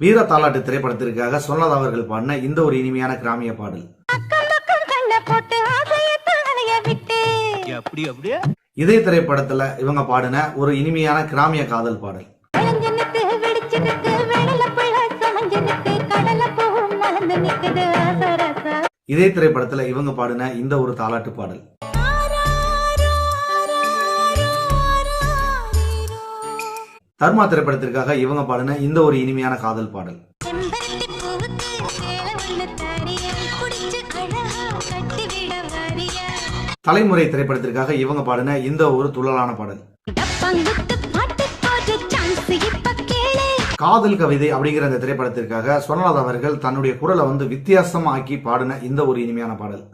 வீர தாலாட்டு திரைப்படத்திற்காக சொன்னது அவர்கள் பாடின இந்த ஒரு இனிமையான கிராமிய பாடல். அப்படி அப்படியே? இதே திரைப்படத்துல இவங்க பாடின ஒரு இனிமையான கிராமிய காதல் பாடல். இதே திரைப்படத்துல இவங்க பாடின இந்த ஒரு தாலாட்டு பாடல். தர்மா திரைப்படத்திற்காக இவங்க பாடின இந்த ஒரு இனிமையான காதல் பாடல். தலைமுறை திரைப்படத்திற்காக இவங்க பாடின இந்த ஒரு துள்ளலான பாடல். காதல் கவிதை அப்படிங்கிற அந்த திரைப்படத்திற்காக சொர்ணலதா அவர்கள் தன்னுடைய குரலை வந்து வித்தியாசமா ஆக்கி பாடின இந்த ஒரு இனிமையான பாடல்.